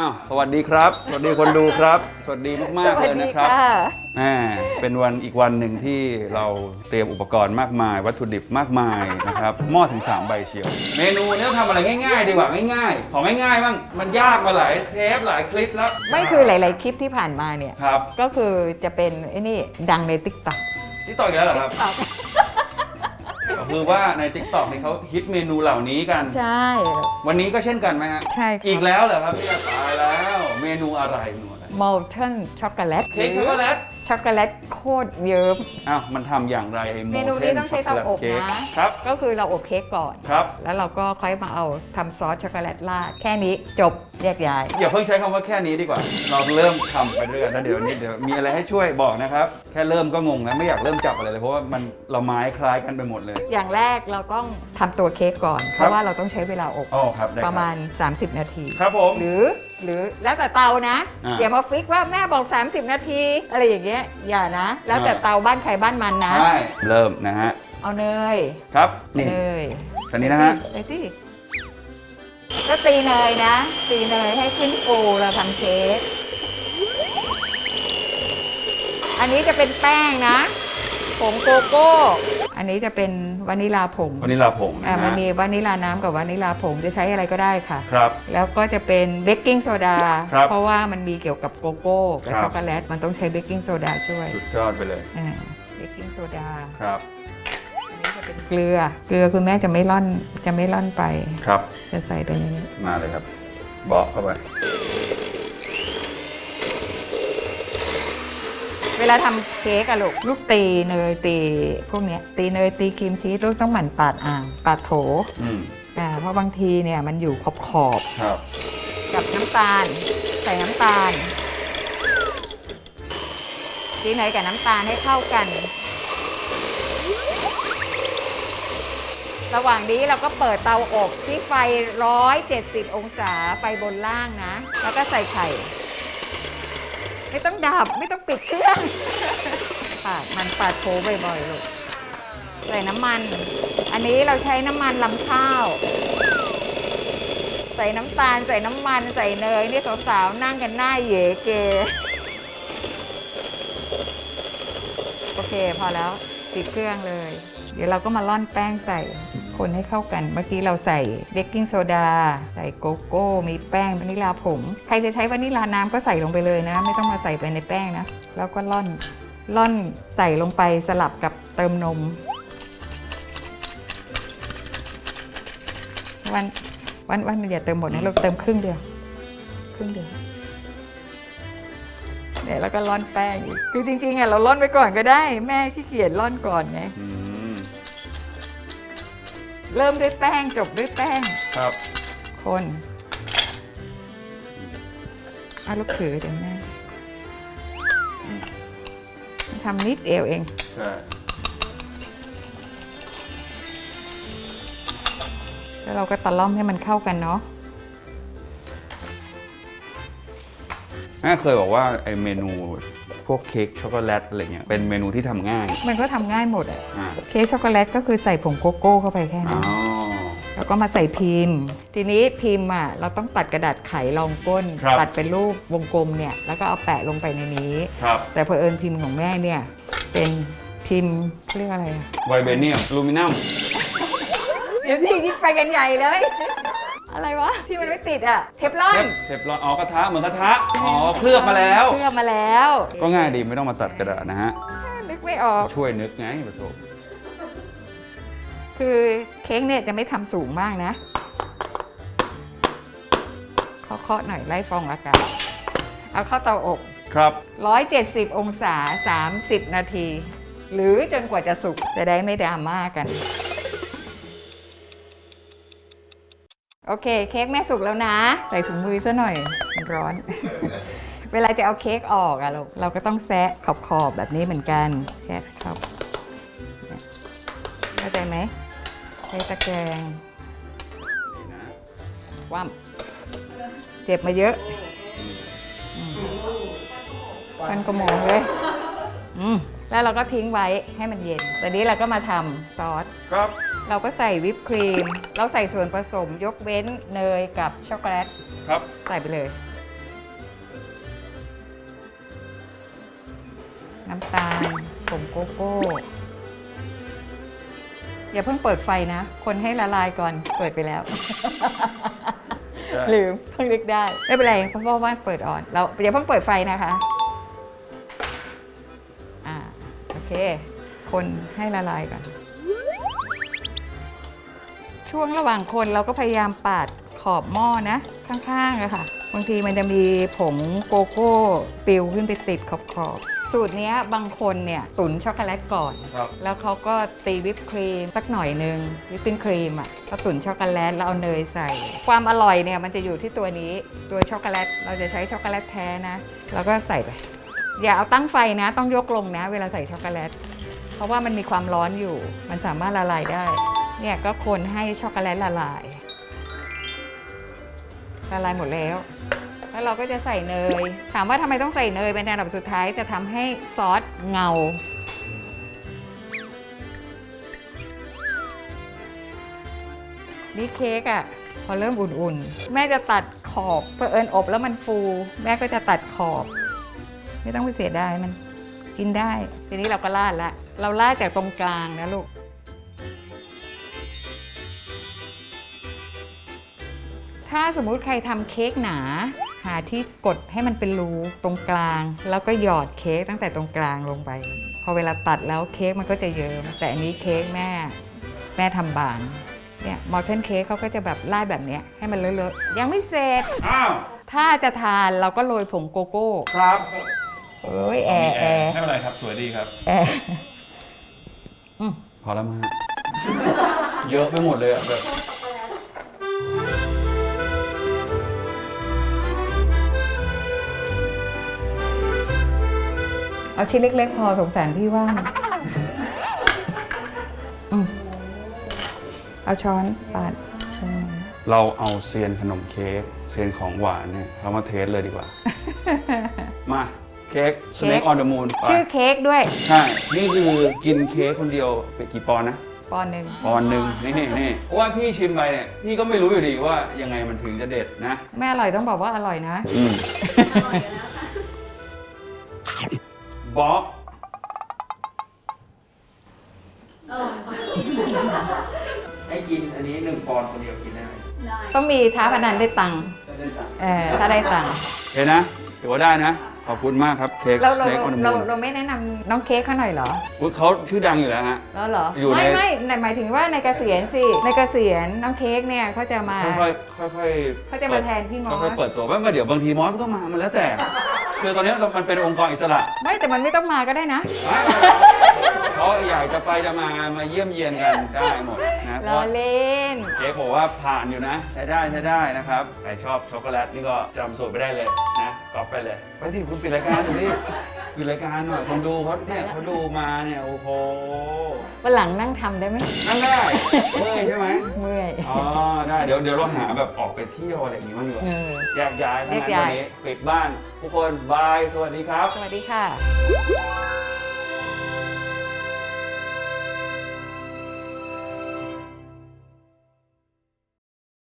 อ้าวสวัสดีครับ สวัสดีคนดูครับ สวัสดีมากๆเลยนะครับแหมเป็นวันอีกวันหนึ่งที่เราเตรียมอุปกรณ์มากมาย วัตถุดิบมากมายนะครับหม้อถึง 3 ใบเชียว เมนูเนี้ทำอะไรง่ายๆ ดีกว่าง่ายๆ ของง่ายๆบ้างมันยากมาหลายเทปหลายคลิปแล้วไม่คือหลาย ๆ คลิปที่ผ่านมาเนี่ย ครับก็คือจะเป็นไอ้นี่ดังในติ๊กต็อกที่ต่อยกันแล้วเหรอครับก็ คือว่าใน t ิ k t o k นี่เขาฮิตเมนูเหล่านี้กัน ใช่ วันนี้ก็เช่นกันไหมฮะใช่ค่ะ อีกแล้วเหรอครับพี่ตายแล้ว เมนูอะไรเมนูอะไรมอลเทนช็อกโกแลตเค้กช็อกโกแลตช็อกโกแลตโคตรเยิ้ม อ้าวมันทำอย่างไรไอ้เมนูนี้ต้องใช้เตาอบนะ ครับก็คือเราอบเค้กก่อน ครับ แล้วเราก็ค่อยมาเอาทำซอสช็อกโกแลตราดแค่นี้จบแยกย้าย อย่าเพิ่งใช้คำว่าแค่นี้ดีกว่า เราเริ่มทำไปเรื่อยๆแล้วเดี๋ยวนี้เดี๋ยวมีอะไรให้ช่วยบอกนะครับ แค่เริ่มก็งงแล้วไม่อยากเริ่มจับอะไรเลยเพราะว่ามันเราไม้คล้ายกันไปหมดเลย อย่างแรกเราต้องทำตัวเค้กก่อน เพครับราะว่าเราต้องใช้เวลาอบอ๋อครับได้คปบระมาณ 30 นาที ครับผม หรือหรือแล้วแต่เตานะอ่าอย่ามาฟิกว่าแม่บอก 30 นาที อะไรอย่างเงี้ยอย่านะ แล้วแต่เตาบ้านใครบ้านมันนะ ใช่เริ่มนะฮะเอาเนยครับนี่เนยอันนี้นะฮะ ไปสิ ก็ตีเนยนะ ตีเนยให้ขึ้นฟูเราทำเค้ก อันนี้จะเป็นแป้งนะ ผงโกโก้ อันนี้จะเป็นวานิลาผงวันนี้ลาผงอ่านะมันฮะมีวานิลาน้ำกับวานิลาผงจะใช้อะไรก็ได้ค่ะ ครับ แล้วก็จะเป็นเบกกิ้งโซดา ครับเพราะว่ามันมีเกี่ยวกับโกโก้กับครับ ช็อกโกแลต มันต้องใช้เบกกิ้งโซดาช่วยสุดยอดไปเลยอ่าเบกกิ้งโซดา ครับอันนี้จะ เป็นเกลือเกลือคุณแม่จะไม่ร่อนจะไม่ร่อนไป ครับจะใส่ไปในนี้มาเลยครับบอกเข้าไปเวลาทำเค้กอะลูกลูกตีเนยตีพวกเนี้ยตีเนยตีครีมชีสลูกต้องหมั่นปาดอ่างปาดโถอืมอ่าเพราะบางทีเนี่ยมันอยู่ขอบขอบครับๆกับน้ำตาล ใส่น้ำตาลตีเนยกับน้ำตาลให้เข้ากัน ระหว่างนี้เราก็เปิดเตาอบที่ไฟ 170 องศาไฟบนล่างนะ แล้วก็ใส่ไข่ ไม่ต้องดับไม่ต้องปิดเครื่องปาดมันปาดโถบ่อยๆลูกใส่น้ำมัน อันนี้เราใช้น้ำมันลำข้าว ใส่น้ำตาลใส่น้ำมันใส่เนยนี่สาวๆนั่งกันหน้าเหยเก โอเคพอแล้วปิดเครื่องเลย เดี๋ยวเราก็มาร่อนแป้งใส่ คนให้เข้ากัน เมื่อกี้เราใส่เบกกิ้งโซดา ใส่โกโก้ มีแป้งวานิลาผง ใครจะใช้วานิลาน้ำก็ใส่ลงไปเลยนะ ไม่ต้องมาใส่ไปในแป้งนะ แล้วก็ร่อนร่อนใส่ลงไปสลับกับเติมนม วันวันวันอย่าเติมหมดนะเราเติมครึ่งเดียว ครึ่งเดียวเนี่ยแล้วก็ร่อนแป้งอีกคือจริงๆอะเราร่อนไปก่อนก็ได้ แม่ขี้เกียจร่อนก่อนไง เริ่มด้วยแป้งจบด้วยแป้ง ครับ คนเอาลูกถือเดี๋ยวแม่ทำนิดเดียวเอง ใช่ แล้วเราก็ตะล่อมให้มันเข้ากันเนาะ แม่เคยบอกว่าไอเมนูพวกเค้กช็อกโกแลตอะไรเงี้ยเป็นเมนูที่ทำง่ายมันก็ทำง่ายหมดอะอ่าเค้กช็อกโกแลตก็คือใส่ผงโกโก้เข้าไปแค่อ๋นั้อนแล้วก็มาใส่พิมพ์ ทีนี้พิมพ์อะเราต้องตัดกระดาษไขรองก้นตัดเป็นรูปวงกลมเนี่ย แล้วก็เอาแปะลงไปในนี้ ครับแต่เพอเอิญพิมพ์ของแม่เนี่ย เป็นพิมพ์เขาเรียกอะไรอะไวเบเนียมลูมินัมเดี๋ยวที่ที่ไปกันใหญ่เลย อะไรวะที่มันไม่ติดอะเทฟลอนเทปเทปร้อนอ๋อกระทะเหมือนกระทะอ๋อเคลือบมาแล้ว เคลือบมาแล้วก็ง่ายดีไม่ต้องมาตัดกระดาษนะฮะนึกไม่ออก ช่วยนึกไงประโถคือเค้กเนี่ยจะไม่ทำสูงมากนะเคาะๆหน่อยไล่ฟองอากาศเอาเข้าเตาอบ ครับ 170 องศา 30 นาที หรือจนกว่าจะสุกจะได้ไม่ดราม่ากัน โอเค เค้กแม่สุกแล้วนะ ใส่ถุงมือซะหน่อยมันร้อน เวลาจะเอาเค้กออกอะเราเราก็ต้องแซะขอบขอบแบบนี้เหมือนกันแซะขอบเข้าใจไหมใช้ตะแกรงคว่ำเจ็บมาเยอะฟันก็มองเลยอืม แล้วเราก็ทิ้งไว้ให้มันเย็น ตอนนี้เราก็มาทำซอส ครับ เราก็ใส่วิปครีม เราใส่ส่วนผสมยกเว้นเนยกับช็อกโกแลต ครับ ใส่ไปเลย น้ำตาลผงโกโก้ อย่าเพิ่งเปิดไฟนะ คนให้ละลายก่อน เปิดไปแล้ว ลืมเพิ่งเล็กได้ ไม่เป็นไรเพราะว่าเปิดอ่อน เราอย่าเพิ่งเปิดไฟนะคะ เค คนให้ละลายก่อน ช่วงระหว่างคนเราก็พยายามปาดขอบหม้อนะ ข้างๆอะค่ะ บางทีมันจะมีผงโกโก้ปลิวขึ้นไปติดขอบๆสูตรเนี้ยบางคนเนี่ยตุ๋นช็อกโกแลตก่อนครับแล้วเขาก็ตีวิปครีมสักหน่อยหนึ่งวิปปิ้งครีมอะก็ตุ๋นช็อกโกแลตแล้วเอาเนยใส่ ความอร่อยเนี่ยมันจะอยู่ที่ตัวนี้ตัวช็อกโกแลตเราจะใช้ช็อกโกแลตแท้นะ แล้วก็ใส่ไป อย่าเอาตั้งไฟนะ ต้องยกลงนะ เวลาใส่ช็อกโกแลต เพราะว่ามันมีความร้อนอยู่ มันสามารถละลายได้ เนี่ยก็คนให้ช็อกโกแลตละลาย ละลายหมดแล้ว แล้วเราก็จะใส่เนย ถามว่าทำไมต้องใส่เนยเป็นอันดับสุดท้ายจะทำให้ซอสเงานี่เค้กอะ่ะพอเริ่มอุ่นๆ แม่จะตัดขอบเพื่อเอิญอบแล้วมันฟู แม่ก็จะตัดขอบ ไม่ต้องไปเสียดายมันกินได้ ทีนี้เราก็ราดละ เราราดจากตรงกลางนะลูก ถ้าสมมุติใครทำเค้กหนา หาที่กดให้มันเป็นรูตรงกลาง แล้วก็หยอดเค้กตั้งแต่ตรงกลางลงไป พอเวลาตัดแล้วเค้กมันก็จะเยิ้มแต่อันนี้เค้กแม่ แม่ทำบางเนี่ยมอลเทนเค้กเขาก็จะแบบราดแบบเนี้ยให้มันเลอะๆ ยังไม่เสร็จ อ้าว ถ้าจะทานเราก็โรยผงโกโก้ ครับ วยดีครับแอร์อืมพอแล้วมั้งฮะเยอะไปหมดเลยอะแบบ เอาชิ้นเล็ก ๆ พอสงสารพี่ว่างอืมเอาช้อนปาดใช่ เราเอาเซียนขนมเค้กเซียนของหวานเนี่ยเขามาเทสเลยดีกว่า มา เค้กสเน็กออนเดอะมูนไปชื่อเค้กด้วยใช่ นี่คือกินเค้กคนเดียวไปกี่ปอนด์นะ ปอนด์หนึ่งปอนด์หนึ่งนี่นี่เพราะว่าพี่ชิมไปเนี่ย พี่ก็ไม่รู้อยู่ดีว่ายังไงมันถึงจะเด็ดนะแม่อร่อยต้องบอกว่าอร่อยนะ อืมบ๊อบให้กินอันนี้หนึ่งปอนด์คนเดียวกินได้ไหมต้องมีท้าพนันได้ตังค์เออถ้าได้ตังค์เห็นนะถือว่าได้นะ ขอบคุณมากครับเค้กเราสเราเน็กออนเดอะเรามูนเราไม่แนะนำน้องเค้กเขาหน่อยเหรอเขาชื่อดังอยู่แล้วฮะ แล้วเหรออยู่ใน ไม่ไม่ในหมายถึงว่าในเกษียณสิในเกษียณน้องเค้กเนี่ยเขาจะมา ค่อยๆค่อยๆเขาจะมาแทนพี่มอส ค่อยๆเปิดตัวว่าเดี๋ยวบางทีมอสก็มามันแล้วแต่ คือตอนนี้เรามันเป็นองค์กรอิสระไม่แต่มันไม่ต้องมาก็ได้นะ เขาอยากจะไปจะมามาเยี่ยมเยียนกันได้หมดนะเพรอราะ เล่ น เค้กบอกว่าผ่านอยู่นะ ใช้ได้ใช้ได้นะครับ ใครชอบช็อกโกแลตนี่ก็จำสูตรไปได้เลยนะก๊อปไปเลย ไปที่คุณปิดรายการดูดิปิดรายการหน่อยคนดูเขาเนี่ยเขาดูมาเนี่ยโอ้โหวันหลังนั่งทำได้ไหมนั่งได้เมื่อยใช่ไหมเมื่อยอ๋อได้เดี๋ยวเดี๋ยวเราหาแบบออกไปเที่ยวอะไรอย่างงี้บ้างดีกว่าเออ แยกย้ายทั้งนั้นแยกย้าวัยนนี้ปิดบ้านทุกคนบายสวัสดีครับ สวัสดีค่ะ